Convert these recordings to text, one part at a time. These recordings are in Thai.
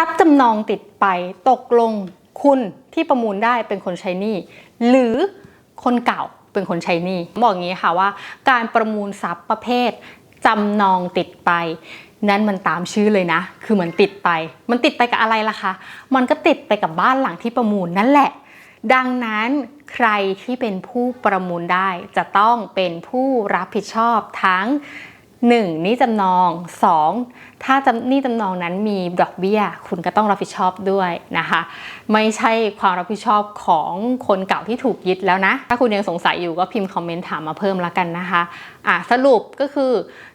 ทรัพย์จำนองติดไปตกลงคุณที่ประมูลได้เป็นคนใช้หนี้หรือคนเก่าเป็นคนใช้หนี้บอกอย่างนี้ค่ะว่า การประมูลทรัพย์ประเภทจำนองติดไปนั่นมันตามชื่อเลยนะ คือมันติดไป มันติดไปกับอะไรล่ะคะ มันก็ติดไปกับบ้านหลังที่ประมูลนั่นแหละ ดังนั้นใครที่เป็นผู้ประมูลได้จะต้องเป็นผู้รับผิดชอบทั้ง 1. หนี้จำนอง 2. ถ้าจำนี้จำนองนั้นมีดอกเบี้ย คุณก็ต้องรับผิดชอบด้วยนะคะ ไม่ใช่ความรับผิดชอบของคนเก่าที่ถูกยึดแล้วนะ ถ้าคุณยังสงสัยอยู่ก็พิมพ์คอมเมนต์ถามมาเพิ่มล้วกันนะคะอะสรุปก็คือ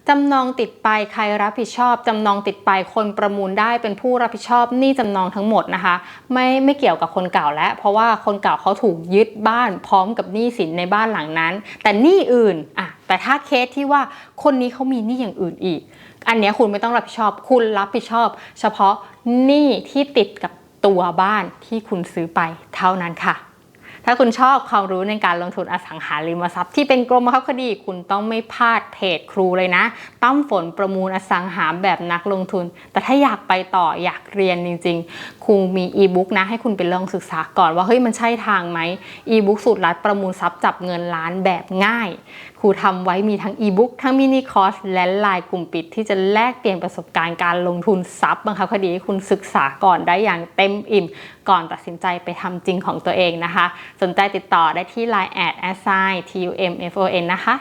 จำนองติดไปใครรับผิดชอบจำนองติดไปคนประมูลได้เป็นผู้รับผิดชอบนี้จำนองทั้งหมดนะคะ ไม่ไม่เกี่ยวกับคนเก่าแล้วเพราะว่าคนเก่าเขาถูกยึดบ้านพร้อมกับหนี้สินในบ้านหลังนั้น แต่หนี้อื่นอะ แต่ถ้าเคสที่ว่าคนนี้เขามีหนี้อย่างอื่นอีก อันนี้คุณไม่ต้องรับผิดชอบ คุณรับผิดชอบ เฉพาะหนี้ที่ติดกับตัวบ้านที่คุณซื้อไปเท่านั้นค่ะ ถ้าคุณชอบความรู้ในการลงทุนอสังหาริมทรัพย์ที่เป็นกรมบังคับคดีคุณต้องไม่พลาดเพจครูเลยนะ ตั้มฝนประมูลอสังหาแบบนักลงทุน แต่ถ้าอยากไปต่ออยากเรียนจริงๆครูมีอีบุ๊กนะให้คุณไปลองศึกษาก่อนว่าเฮ้ยมันใช่ทางไหมอีบุ๊กสูตรลัดประมูลทรัพย์จับเงินล้านแบบง่ายครูทำไว้มีทั้งอีบุ๊กทั้งมินิคอร์สและไลน์กลุ่มปิด ที่จะแลกเปลี่ยนประสบการณ์การลงทุนทรัพย์บังคับคดีให้คุณศึกษาก่อนได้อย่างเต็มอิ่ม ก่อนตัดสินใจไปทำจริงของตัวเองนะคะ สนใจติดต่อได้ที่ Line แอด assign tumfon นะคะ